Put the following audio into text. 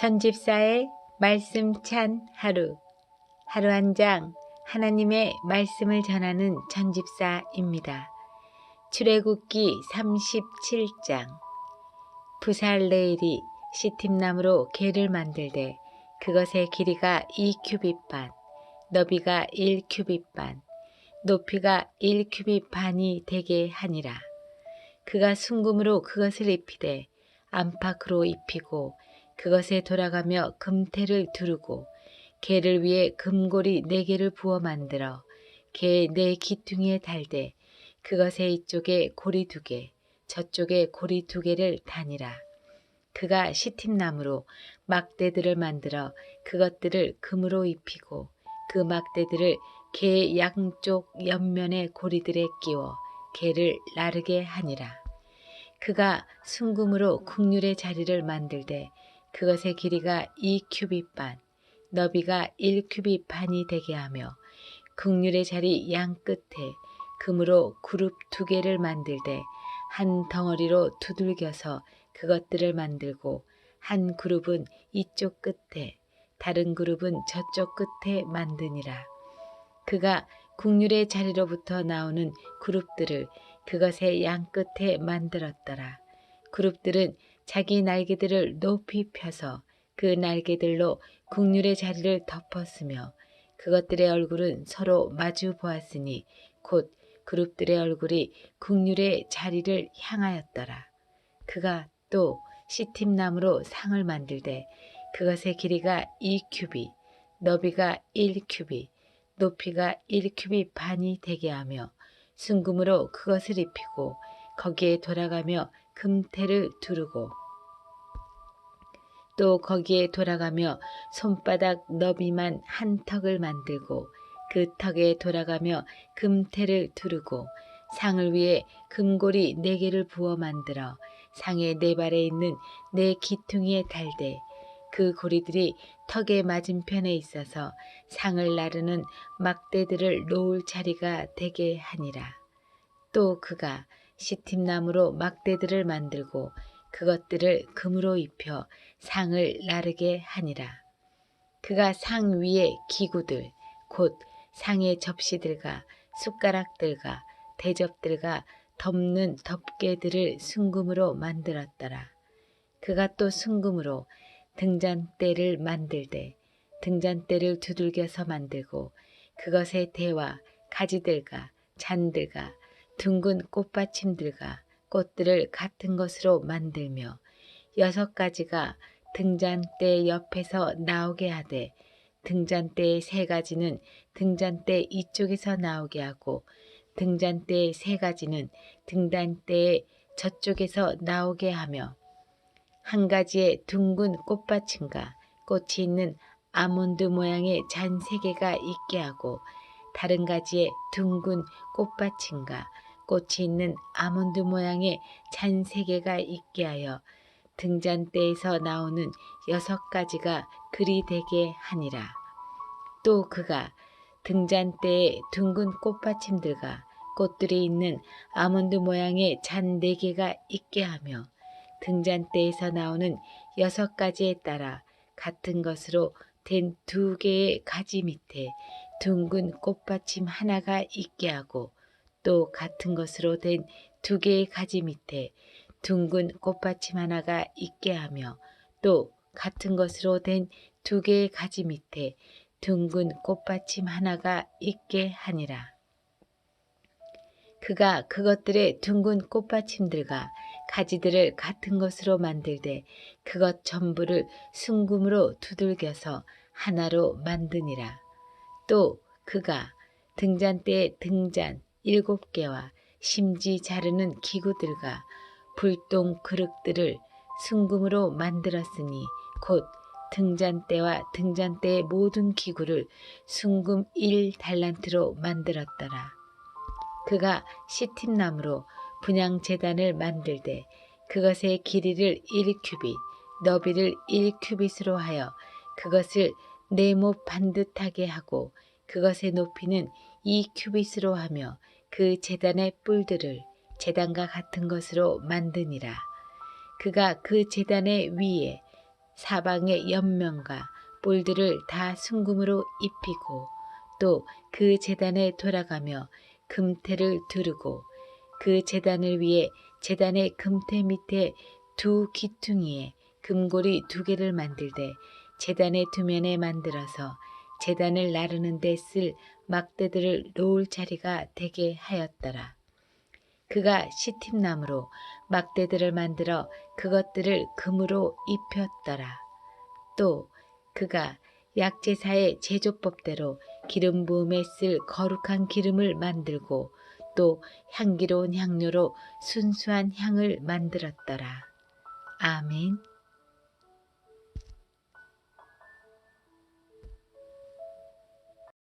전집사의 말씀 찬 하루. 하루 한 장 하나님의 말씀을 전하는 전집사입니다. 출애굽기 37장. 부살레일이 시팀나무로 개를 만들되 그것의 길이가 2큐빗 반, 너비가 1큐빗 반, 높이가 1큐빗 반이 되게 하니라. 그가 순금으로 그것을 입히되 안팎으로 입히고 그것에 돌아가며 금태를 두르고 개를 위해 금고리 네 개를 부어 만들어 개 네 기퉁이에 달되 그것의 이쪽에 고리 두 개, 저쪽에 고리 두 개를 다니라. 그가 시팀나무로 막대들을 만들어 그것들을 금으로 입히고 그 막대들을 개 양쪽 옆면의 고리들에 끼워 개를 나르게 하니라. 그가 순금으로 국률의 자리를 만들되 그것의 길이가 2큐빗 반, 너비가 1큐빗 반이 되게 하며 국률의 자리 양 끝에 금으로 그룹 두 개를 만들되 한 덩어리로 두들겨서 그것들을 만들고 한 그룹은 이쪽 끝에 다른 그룹은 저쪽 끝에 만드니라. 그가 국률의 자리로부터 나오는 그룹들을 그것의 양 끝에 만들었더라. 그룹들은 자기 날개들을 높이 펴서 그 날개들로 국률의 자리를 덮었으며 그것들의 얼굴은 서로 마주 보았으니 곧 그룹들의 얼굴이 국률의 자리를 향하였더라. 그가 또 시팀 나무로 상을 만들되 그것의 길이가 2큐비, 너비가 1큐비, 높이가 1큐비 반이 되게 하며 순금으로 그것을 입히고 거기에 돌아가며 금태를 두르고 또 거기에 돌아가며 손바닥 너비만 한 턱을 만들고 그 턱에 돌아가며 금태를 두르고 상을 위해 금고리 네 개를 부어 만들어 상의 네 발에 있는 네 기퉁이에 달되 그 고리들이 턱의 맞은편에 있어서 상을 나르는 막대들을 놓을 자리가 되게 하니라. 또 그가 시팀나무로 막대들을 만들고 그것들을 금으로 입혀 상을 나르게 하니라. 그가 상 위에 기구들, 곧 상의 접시들과 숟가락들과 대접들과 덮는 덮개들을 순금으로 만들었더라. 그가 또 순금으로 등잔대를 만들되 등잔대를 두들겨서 만들고 그것의 대와 가지들과 잔들과 둥근 꽃받침들과 꽃들을 같은 것으로 만들며 여섯 가지가 등잔대 옆에서 나오게 하되 등잔대의 세 가지는 등잔대 이쪽에서 나오게 하고 등잔대의 세 가지는 등잔대의 저쪽에서 나오게 하며 한 가지에 둥근 꽃받침과 꽃이 있는 아몬드 모양의 잔 세 개가 있게 하고 다른 가지에 둥근 꽃받침과 꽃이 있는 아몬드 모양의 잔 세 개가 있게 하여 등잔대에서 나오는 여섯 가지가 그리 되게 하니라. 또 그가 등잔대에 둥근 꽃받침들과 꽃들이 있는 아몬드 모양의 잔 네 개가 있게 하며 등잔대에서 나오는 여섯 가지에 따라 같은 것으로 된 두 개의 가지 밑에 둥근 꽃받침 하나가 있게 하고 또 같은 것으로 된 두 개의 가지 밑에 둥근 꽃받침 하나가 있게 하며 또 같은 것으로 된 두 개의 가지 밑에 둥근 꽃받침 하나가 있게 하니라. 그가 그것들의 둥근 꽃받침들과 가지들을 같은 것으로 만들되 그것 전부를 순금으로 두들겨서 하나로 만드니라. 또 그가 등잔대의 등잔 일곱 개와 심지 자르는 기구들과 불똥 그릇들을 순금으로 만들었으니 곧 등잔대와 등잔대의 모든 기구를 순금 1달란트로 만들었더라. 그가 시팀나무로 분양 재단을 만들되 그것의 길이를 1큐빗, 너비를 1큐빗으로 하여 그것을 네모 반듯하게 하고 그것의 높이는 2큐빗으로 하며 그 재단의 뿔들을 재단과 같은 것으로 만드니라. 그가 그 재단의 위에 사방의 연면과 뿔들을 다 순금으로 입히고 또 그 재단에 돌아가며 금태를 두르고 그 재단을 위해 재단의 금태 밑에 두 기퉁이에 금고리 두 개를 만들되 재단의 두 면에 만들어서 재단을 나르는 데 쓸 막대들을 놓을 자리가 되게 하였더라. 그가 시팀나무로 막대들을 만들어 그것들을 금으로 입혔더라. 또 그가 약제사의 제조법대로 기름 부음에 쓸 거룩한 기름을 만들고 또 향기로운 향료로 순수한 향을 만들었더라. 아멘.